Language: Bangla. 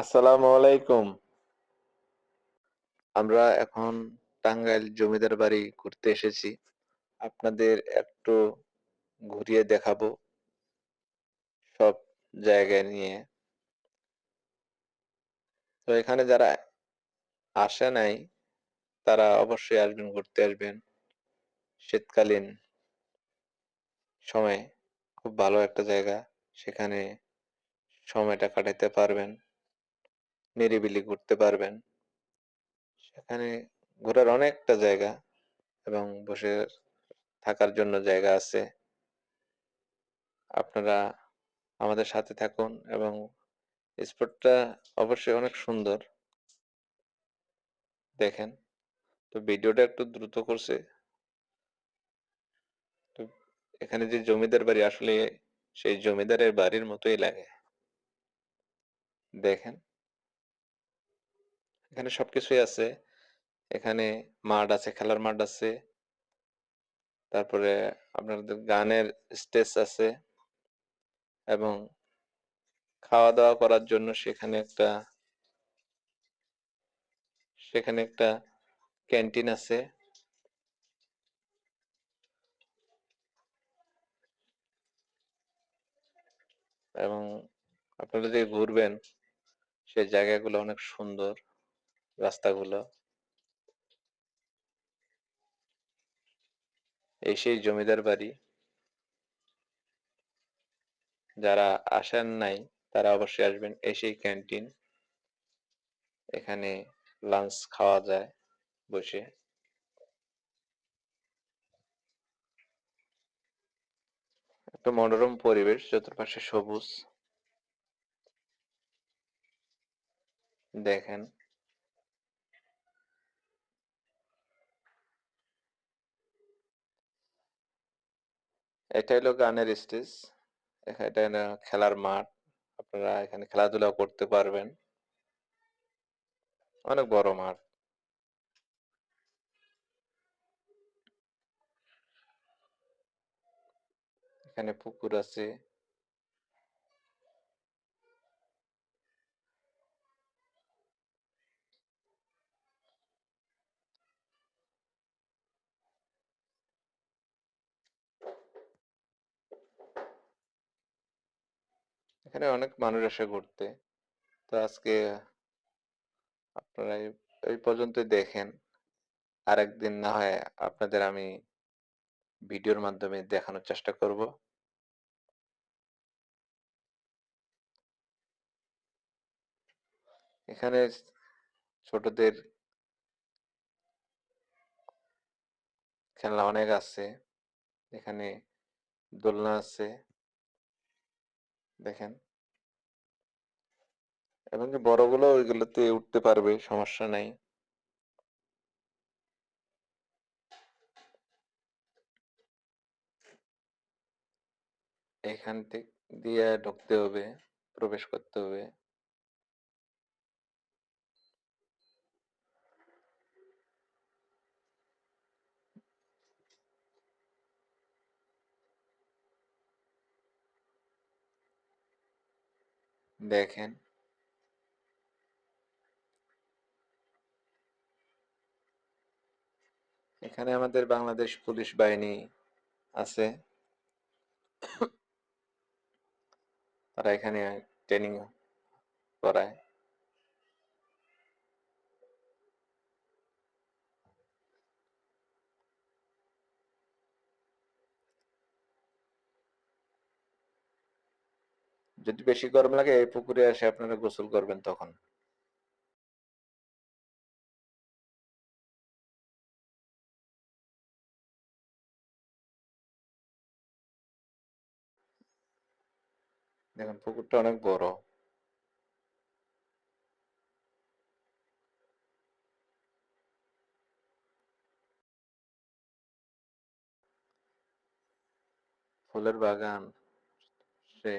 আসসালামু আলাইকুম। আমরা এখন টাঙ্গাইল জমিদার বাড়ি ঘুরতে এসেছি। আপনাদের একটু ঘুরিয়ে দেখাবো সব জায়গায় নিয়ে। তো এখানে যারা আসে নাই, তারা অবশ্যই আসবেন, ঘুরতে আসবেন। শীতকালীন সময়ে খুব ভালো একটা জায়গা, সেখানে সময়টা কাটাতে পারবেন। নিরিবিলি ঘুরতে পারবেন। সেখানে ঘোরার অনেকটা জায়গা এবং বসে থাকার জন্য জায়গা আছে। আপনারা আমাদের সাথে থাকুন এবং স্পটটা অবশ্যই অনেক সুন্দর। দেখেন, তো ভিডিওটা একটু দ্রুত করছে। তো এখানে যে জমিদার বাড়ি, আসলে সেই জমিদারের বাড়ির মতোই লাগে। দেখেন। এখানে সবকিছুই আছে। এখানে মাঠ আছে, খেলার মাঠ আছে। তারপরে আপনাদের গানের স্টেজ আছে এবং খাওয়া দাওয়া করার জন্য সেখানে একটা সেখানে একটা ক্যান্টিন আছে। এবং আপনারা যে ঘুরবেন, সেই জায়গাগুলো অনেক সুন্দর। রাস্তাগুলো। এই সেই জমিদার বাড়ি। যারা আসেন নাই, তারা অবশ্যই আসবেন এই সেই ক্যান্টিন। এখানে লাঞ্চ খাওয়া যায় বসে। একটা মনোরম পরিবেশ, চতুর্পাশে সবুজ। দেখেন। এটা হলো গানের স্টেজ। এটা খেলার মাঠ। আপনারা এখানে খেলাধুলা করতে পারবেন। অনেক বড় মাঠ। এখানে পুকুর আছে। এখানে অনেক মানুষ আসে ঘুরতে। তো আজকে আপনারা এই- পর্যন্ত দেখেন। আরেকদিন না হয় আপনাদের আমি ভিডিওর মাধ্যমে দেখানোর চেষ্টা করব। এখানে ছোটদের খেলনা অনেক আছে। এখানে দোলনা আছে। দেখেন। এবং বড় বড়গুলো, ওইগুলোতে উঠতে পারবে, সমস্যা নাই। এখান থেকে দিয়ে ঢুকতে হবে, প্রবেশ করতে হবে। দেখেন। এখানে আমাদের বাংলাদেশ পুলিশ বাহিনী আছে। তারা এখানে ট্রেনিং করায়। যদি বেশি গরম লাগে, এই পুকুরে এসে আপনারা গোসল করবেন তখন। দেখেন, পুকুরটা অনেক বড়। ফুলের বাগান, সে